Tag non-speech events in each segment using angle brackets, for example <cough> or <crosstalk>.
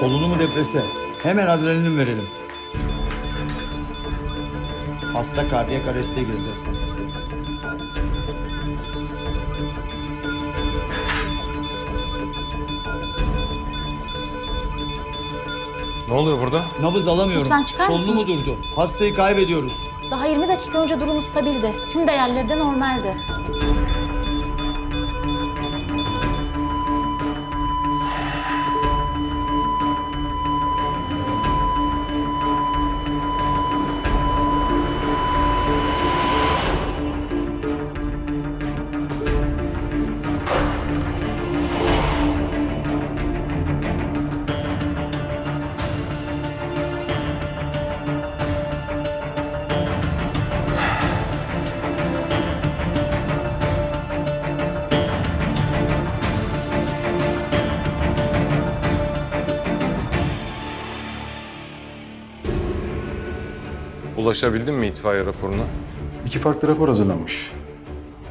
Solunum deprese. Hemen adrenalin verelim. Hasta kardiyak areste girdi. Ne oluyor burada? Nabız alamıyorum. Lütfen çıkar Solunumu mısınız? durdu. Hastayı kaybediyoruz. Daha 20 dakika önce durumu stabildi. Tüm değerleri de normaldi. Ulaşabildin mi itfaiye raporuna? İki farklı rapor hazırlanmış.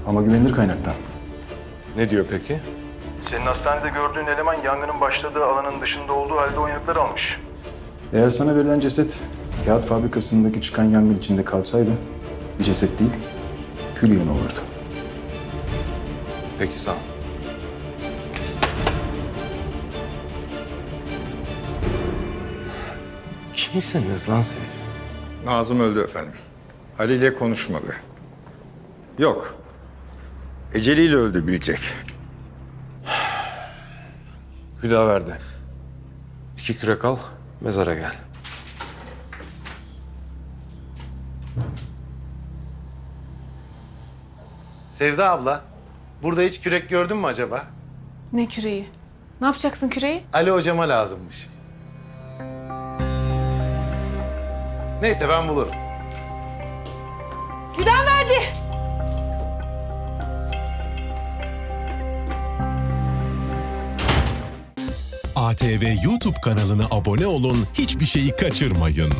Ama güvenilir kaynaktan. Ne diyor peki? Senin hastanede gördüğün eleman yangının başladığı alanın dışında olduğu halde o yanıtları almış. Eğer sana verilen ceset kağıt fabrikasındaki çıkan yangın içinde kalsaydı bir ceset değil, kül yığını olurdu. Peki sağ ol. Kimsiniz lan siz? Nazım öldü efendim. Ali ile konuşmadı. Yok. Eceliyle öldü bilecek. <sighs> Hüdaverdi. İki kürek al, mezara gel. Sevda abla, burada hiç kürek gördün mü acaba? Ne küreği? Ne yapacaksın küreği? Ali hocama lazımmış. Neyse ben bulurum. Güden verdi. ATV YouTube kanalına abone olun, hiçbir şeyi kaçırmayın.